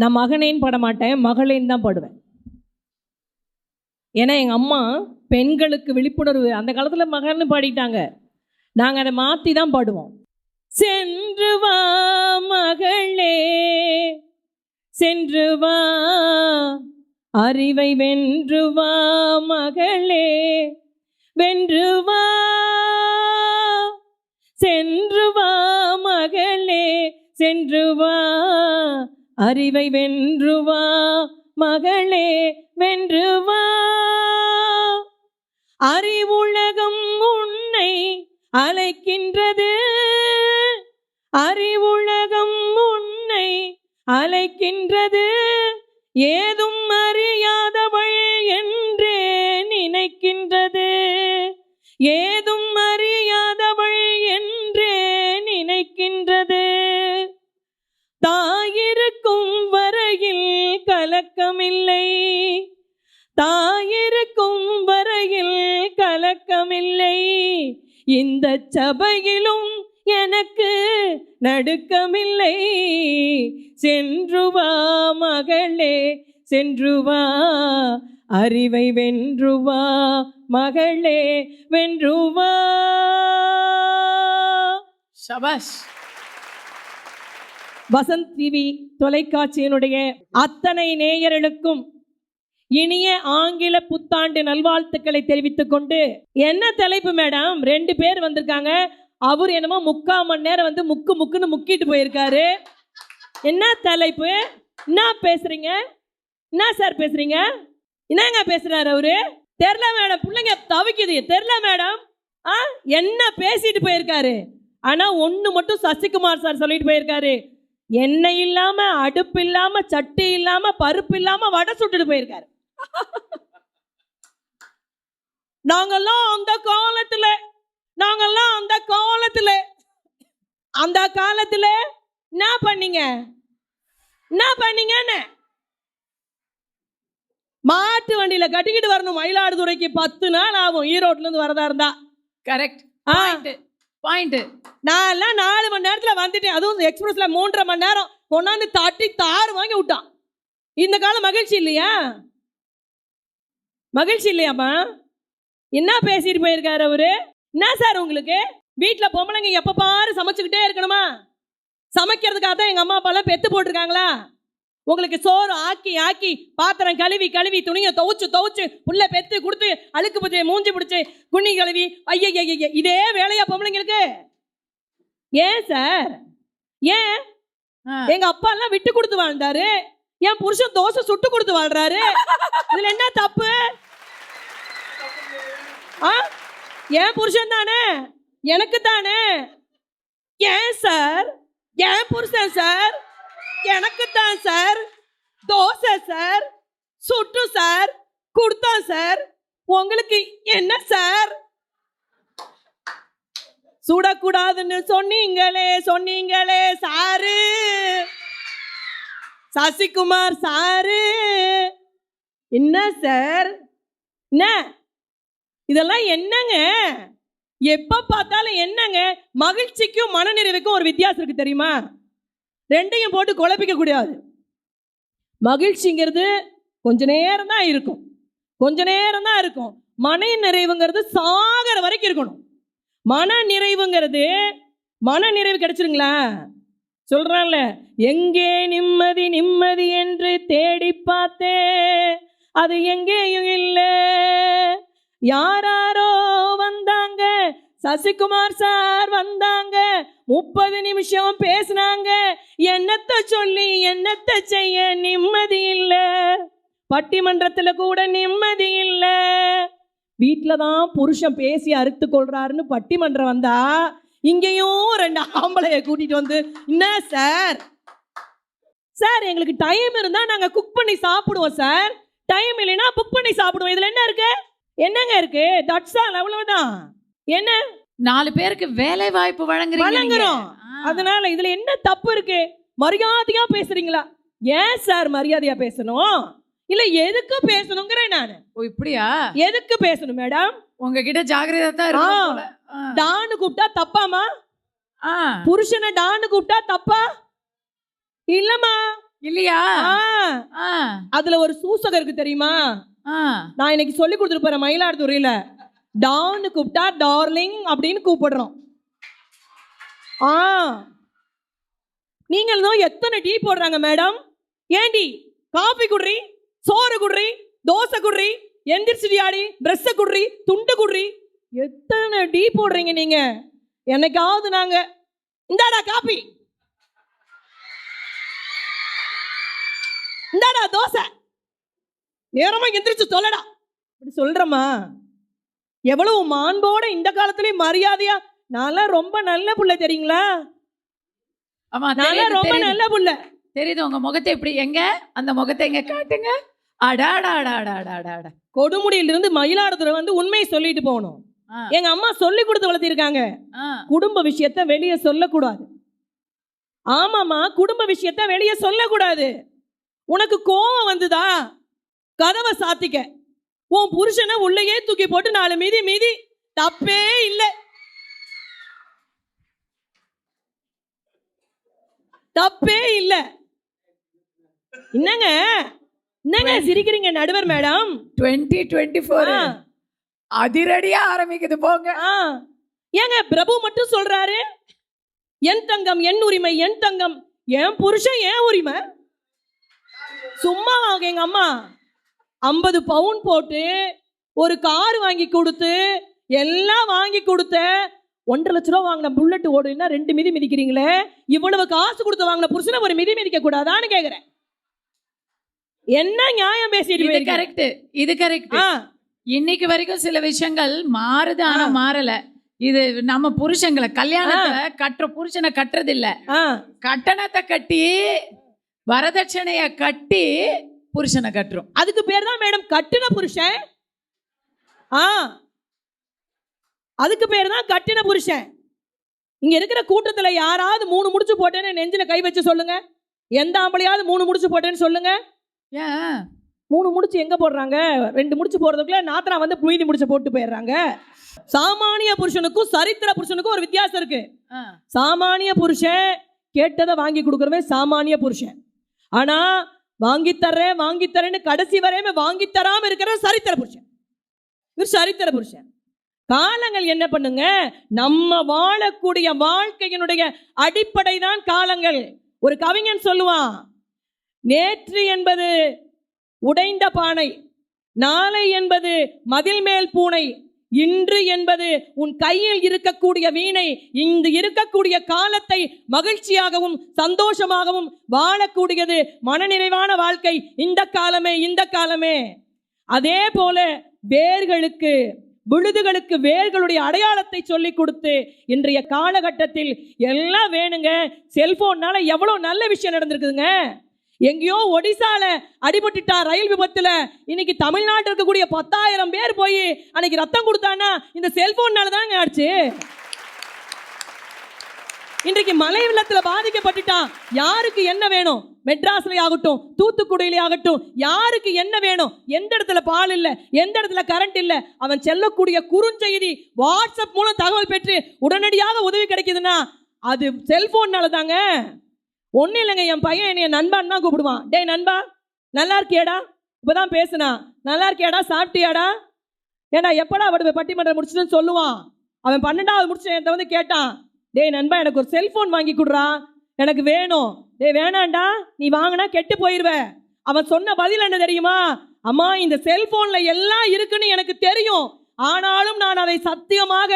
நான் மகனேன்னு பாட மாட்டேன் மகளேன்னு தான் பாடுவேன். ஏன்னா எங்கள் அம்மா பெண்களுக்கு விழிப்புணர்வு அந்த காலத்தில் மகன்னு பாடிட்டாங்க. நாங்கள் அதை மாற்றி தான் பாடுவோம். சென்று வா மகளே சென்று வா அறிவை வென்று வா மகளே வென்று வா சென்று வா மகளே சென்று வா அறிவை வென்றுவா மகளே வென்றுவா அறிவுலகம் உன்னை அழைக்கின்றது. அறிவுலகம் உன்னை அழைக்கின்றது. ஏதும் அறியாதவள் என்றே நினைக்கின்றது. ஏதும் அறியாதவள் என்றே நினைக்கின்றது. தாயிருக்கும் வரையில் கலக்கமில்லை. தாயிருக்கும் வரையில் கலக்கமில்லை. இந்த சபையிலும் எனக்கு நடுக்கமில்லை. சென்று வா மகளே சென்று வா. அறிவை வென்று வா மகளே வென்று வா. சபாஷ். வசந்த் டிவி தொலைக்காட்சியினுடைய அத்தனை நேயர்களுக்கும் இனிய ஆங்கில புத்தாண்டு நல்வாழ்த்துக்களை தெரிவித்துக் கொண்டு என்ன தலைப்பு மேடம்? ரெண்டு பேர் வந்திருக்காங்க. அவர் என்னமோ முக்கால் மணி நேரம் வந்து முக்கு முக்குன்னு முக்கிட்டு போயிருக்காரு. என்ன தலைப்பு? என்ன பேசுறீங்க? என்ன சார் பேசுறீங்க? என்னங்க பேசுறாரு அவரு? தெரில மேடம். பிள்ளைங்க தவிக்குது. தெரில மேடம். ஆ? என்ன பேசிட்டு போயிருக்காரு? ஆனா ஒன்று மட்டும் சசிகுமார் சார் சொல்லிட்டு போயிருக்காரு. எண்ணெய் இல்லாம அடுப்பு இல்லாம சட்டி இல்லாம பருப்பு இல்லாம வடை சுட்டுட்டு போயிருக்காரு. நாங்கெல்லாம் அந்த காலத்துல நாங்கெல்லாம் அந்த காலத்துல அந்த காலத்துல என்ன பண்ணீங்க? என்ன பண்ணீங்கன்னு? மாட்டு வண்டியில கட்டிக்கிட்டு வரணும் மயிலாடுதுறைக்கு பத்து நாள் ஆகும். ஈரோட்ல இருந்து வரதா இருந்தா. கரெக்ட் ஆ. பாயிண்ட் நான் எல்லாம் நாலு மணி நேரத்தில் வந்துட்டேன். அதுவும் எக்ஸ்பிரஸில் மூன்றரை மணி நேரம் கொண்டாந்து தட்டி தாறு வாங்கி விட்டான். இந்த காலம் மகிழ்ச்சி இல்லையா? மகிழ்ச்சி இல்லையாம்மா என்ன பேசிட்டு போயிருக்காரு அவரு? என்ன சார் உங்களுக்கு? வீட்டில் பொம்பளைங்க எப்போ பாரு சமைச்சுக்கிட்டே இருக்கணுமா? சமைக்கிறதுக்காக தான் எங்கள் அம்மா அப்பாலாம் பெத்து போட்டிருக்காங்களா? உங்களுக்கு சோறு ஆக்கி ஆக்கி பாத்திரம் கழுவி கழுவி துணியை துவைச்சு துவைச்சு புள்ள பெத்து கொடுத்து அழுக்கு பிடிச்சி மூஞ்சி பிடிச்சி குண்ணி கழுவி ஐய இதே வேலையா பொம்பளைங்களுக்கு? ஏன் சார்? ஏன்? எங்க அப்பா எல்லாம் விட்டு கொடுத்து வாழ்ந்தாரு. என் புருஷன் தோசை சுட்டு கொடுத்து வாழ்றாரு. இதுல என்ன தப்பு? ஆ? என் புருஷன் தானே? எனக்கு தானே? ஏன் சார்? என் புருஷன் சார்? எனக்கு தான் சார். தோசை சார். சுட்டு சார். கொடுத்தோம் சார். உங்களுக்கு என்ன சார்? சுடக்கூடாதுன்னு சொன்னீங்களே சொன்னீங்களே சாரு. சசிகுமார் சாரு. என்ன சார்? என்ன? இதெல்லாம் என்னங்க? எப்ப பார்த்தாலும் என்னங்க? மகிழ்ச்சிக்கும் மனநிறைவுக்கும் ஒரு வித்தியாசம் இருக்கு தெரியுமா? ரெண்டையும் போட்டு குழப்பிக்க கூடாது. மகிழ்ச்சிங்கிறது கொஞ்ச நேரம் தான் இருக்கும். கொஞ்ச நேரம் தான் இருக்கும். மன நிறைவுங்கிறது சாகர வரைக்கும் இருக்கணும். மன நிறைவுங்கிறது மன நிறைவு கிடைச்சிருங்களா? சொல்றான்ல எங்கே நிம்மதி நிம்மதி என்று தேடி பார்த்தே அது எங்கேயும் இல்லை. யாராரோ சசிகுமார் சார் வந்தாங்க. முப்பது நிமிஷம் பேசினாங்க. என்னத்த சொல்லி என்னத்தை செய்ய நிம்மதி இல்ல. பட்டிமன்றத்தில் கூட நிம்மதி இல்ல. வீட்டில் தான் புருஷன் பேசி அறுத்து கொள்றாருன்னு பட்டிமன்றம் வந்தா இங்கேயும் ரெண்டு ஆம்பளைய கூட்டிட்டு வந்து என்ன சார்? சார் எங்களுக்கு டைம் இருந்தா நாங்க குக் பண்ணி சாப்பிடுவோம் சார். டைம் இல்லைன்னா புக் பண்ணி சாப்பிடுவோம். இதுல என்ன இருக்கு? என்னங்க இருக்கு? தட்ஸ் ஆல் அவ்வளவுதான். என்ன? நாலு பேருக்கு வேலை வாய்ப்பு வழங்குறீங்க. வழங்குறோம். அதனால இதுல என்ன தப்பு இருக்கு? மரியாதையா பேசுறீங்களா? ஏன் சார் மரியாதையா பேசணும்? இல்ல எதுக்கு பேசணுங்கிறேன் நான். ஓ இப்படியா? எதுக்கு பேசணும் மேடம்? உங்ககிட்ட ஜாக்கிரதையா தான் இருக்கும். டான்னு கூப்பிட்டா தப்பாமா. புருஷனை டான்னு கூப்பிட்டா தப்பா? இல்லம்மா. இல்லையா? அதுல ஒரு சூசகம் இருக்கு தெரியுமா. நான் இன்னைக்கு சொல்லி கொடுத்துட்டு போறேன் மயிலாடுதுறையில. டான்னு கூப்பிட்டா டார்லிங் அப்படின்னு கூப்பிடுறோம். ஆ. நீங்கள் தான் எத்தனை டீ போடுறாங்க மேடம்? ஏண்டி? காஃபி குடுறி சோறு குடுறி தோசை குடுறி எந்திரிச்சிடி ஆடி பிரஷ்ஷ குடுறி துண்டு குடுறி. எத்தனை டீ போடுறீங்க நீங்க? என்னைக்காவது நாங்க. இந்தாடா காபி இந்தாடா தோசை. நேரமா எந்திரிச்சு சொல்லடா அப்படி சொல்றமா எவ்வளவு மாண்போட இந்த காலத்துலயும் மரியாதையா? நான்லாம் ரொம்ப நல்ல புள்ள தெரியுங்களா? ஆமா நான்லாம் ரொம்ப. நல்ல புள்ள. தெரியுது உங்க முகத்தை எப்படி எங்க? அந்த முகத்தை எங்க காட்டுங்க? அடாடாடாடாடாடாடா கொடுமுடியிலிருந்து மயிலாடுதுறை வந்து உண்மையை சொல்லிட்டு போகணும். எங்க அம்மா சொல்லி கொடுத்து வளர்த்திருக்காங்க. குடும்ப விஷயத்த வெளியே சொல்லக்கூடாது. ஆமாம்மா குடும்ப விஷயத்த வெளியே சொல்லக்கூடாது. உனக்கு கோவம் வந்துதா? கதவை சாத்திக்க. உன் புருஷனை உள்ளேயே தூக்கி போட்டு நாலு மீதி மீதி தப்பே இல்லை. தப்பே இல்லை. என்னங்க? என்னங்க சிரிக்கிறீங்க நடுவர் மேடம்? 2024 ஆ. அதிரடியா ஆரம்பிக்குது போங்க. ஏங்க பிரபு மட்டும் சொல்றாரு? என் தங்கம் என் உரிமை என் தங்கம். என் புருஷன் என் உரிமை. சும்மா வாங்க எங்க அம்மா. ஐம்பது பவுன் போட்டு ஒரு கார் வாங்கி கொடுத்து எல்லாம் வாங்கி கொடுத்த ஒன்றரை லட்ச ரூபா வாங்கின புல்லட் ஓடுனா ரெண்டு மிதி மிதிக்கிறீங்களே? இவ்வளவு காசு கொடுத்து வாங்கின புருஷனை ஒரு மிதி மிதிக்க கூடாதான்னு கேக்குறேன். என்ன நியாயம் பேசிட்டு? கரெக்ட் இது கரெக்ட் இன்னைக்கு வரைக்கும் சில விஷயங்கள் மாறுது ஆனா மாறல. இது நம்ம புருஷங்களை கல்யாணத்துல கட்டுற புருஷனை கட்டுறது இல்ல கட்டணத்தை கட்டி வரதட்சணைய கட்டி புருஷனை கட்டுறோம். அதுக்கு பேர் தான் மேடம் கட்டின புருஷன். ஆ. அதுக்கு பேர் தான் கட்டின புருஷன். இங்க இருக்கிற கூட்டத்துல யாராவது மூணு முடிச்சு போட்டேன்னு நெஞ்சில கை வச்சு சொல்லுங்க. எந்த ஆம்பளையாவது மூணு முடிச்சு போட்டேன்னு சொல்லுங்க. ஏன்? மூணு முடிச்சு எங்க போடுறாங்க? ரெண்டு முடிச்சு போடுறதுக்குள்ள நாத்தனா வந்து மீதி முடிச்சு போட்டு போயிடுறாங்க. சாமானிய புருஷனுக்கும் சரித்திர புருஷனுக்கும் ஒரு வித்தியாசம் இருக்கு. சாமானிய புருஷன் கேட்டதை வாங்கி கொடுக்குறவன் சாமானிய புருஷன். ஆனா வாங்கி தர்றேன் வாங்கி தரேன்னு கடைசி வரையுமே வாங்கி தராம இருக்கிற சரித்திர புருஷன். இவர் சரித்திர புருஷன். காலங்கள் என்ன பண்ணுங்க? நம்ம வாழக்கூடிய வாழ்க்கையினுடைய அடிப்படை தான் காலங்கள். ஒரு கவிஞன் சொல்லுவான் நேற்று என்பது உடைந்த பானை நாளை என்பது மதில் மேல் பூனை இன்று என்பது உன் கையில் இருக்கக்கூடிய வீணை இங்கு இருக்கக்கூடிய காலத்தை மகிழ்ச்சியாகவும் சந்தோஷமாகவும் வாழக்கூடியது மனநிறைவான வாழ்க்கை. இந்த காலமே இந்த காலமே. அதே போல வேர்களுக்கு விழுதுகளுக்கு வேர்களுடைய அடையாளத்தை சொல்லி கொடுத்து இன்றைய காலகட்டத்தில் எல்லாம் வேணுங்க. செல்போன்னால எவ்வளவு நல்ல விஷயம் நடந்திருக்குதுங்க. எங்கேயோ ஒடிசால அடிபட்டுட்டா ரயில் விபத்துல இன்னைக்கு தமிழ்நாட்டில் இருக்கக்கூடிய பத்தாயிரம் பேர் போய் அன்னைக்கு ரத்தம் கொடுத்தானா இந்த செல்போன்னால தாங்க ஆச்சு? இன்றைக்கு மலை வெள்ளத்துல பாதிக்கப்பட்டுட்டான் யாருக்கு என்ன வேணும்? மெட்ராஸ்ல ஆகட்டும் தூத்துக்குடியில ஆகட்டும் யாருக்கு என்ன வேணும்? எந்த இடத்துல பால் இல்ல எந்த இடத்துல கரண்ட் இல்ல? அவன் செல்லக்கூடிய குறுஞ்செய்தி வாட்ஸ்அப் மூலம் தகவல் பெற்று உடனடியாக உதவி கிடைக்குதுன்னா அது செல்போன்னால தாங்க. ஒன்றும் இல்லைங்க என் பையன் என்னைய நண்பான்னு தான் கூப்பிடுவான். டேய் நண்பா நல்லா இருக்கியாடா? இப்போதான் பேசுனா. நல்லா இருக்கியாடா? சாப்பிட்டியாடா? ஏன்னா எப்படா அவடு பட்டிமன்றம் முடிச்சிட்டுன்னு சொல்லுவான்? அவன் பன்னெண்டாவது முடிச்சு என்கிட்ட வந்து கேட்டான். டேய் நண்பா எனக்கு ஒரு செல்ஃபோன் வாங்கி கொடுறா. எனக்கு வேணும். டேய் வேணாண்டா நீ வாங்கினா கெட்டு போயிடுவ அவன் சொன்ன பதில் என்ன தெரியுமா? அம்மா இந்த செல்போன்ல எல்லாம் இருக்குன்னு எனக்கு தெரியும். ஆனாலும் நான் அதை சத்தியமாக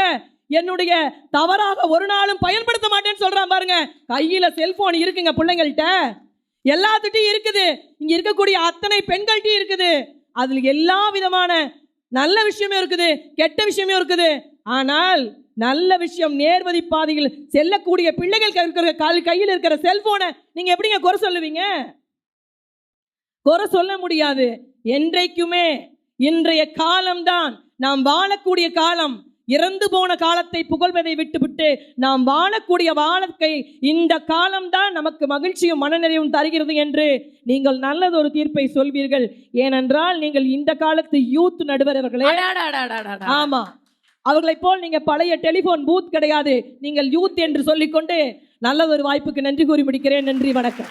என்னுடைய தவறாக ஒரு நாளும் பயன்படுத்த மாட்டேன்னு சொல்றான் பாருங்க. கையில செல்போன் இருக்குங்க பிள்ளைங்கள்ட்ட. எல்லாத்துட்டையும் இருக்குது. இங்க இருக்கக்கூடிய அத்தனை பெண்கள்ட்டையும் இருக்குது. அதில் எல்லா விதமான நல்ல விஷயமும் இருக்குது கெட்ட விஷயமும் இருக்குது. ஆனால் நல்ல விஷயம் நேர்வதி பாதையில் செல்லக்கூடிய பிள்ளைகள் இருக்கிற கால் கையில் இருக்கிற செல்போனை நீங்க எப்படிங்க குறை சொல்லுவீங்க? குறை சொல்ல முடியாது. என்றைக்குமே இன்றைய காலம்தான். நாம் வாழக்கூடிய காலம். இறந்து போன காலத்தை புகழ்வதை விட்டுவிட்டு நாம் வாழக்கூடிய வாழ்க்கை இந்த காலம்தான் நமக்கு மகிழ்ச்சியும் மனநிறைவும் தருகிறது என்று நீங்கள் நல்லதொரு தீர்ப்பை சொல்வீர்கள். ஏனென்றால் நீங்கள் இந்த காலத்து யூத் அடாடாடாடாடா. ஆமா. அவர்களைப் போல் நீங்க பழைய டெலிபோன் பூத் கிடையாது. நீங்கள் யூத் என்று சொல்லிக்கொண்டு நல்லதொரு வாய்ப்புக்கு நன்றி கூறி முடிக்கிறேன். நன்றி வணக்கம்.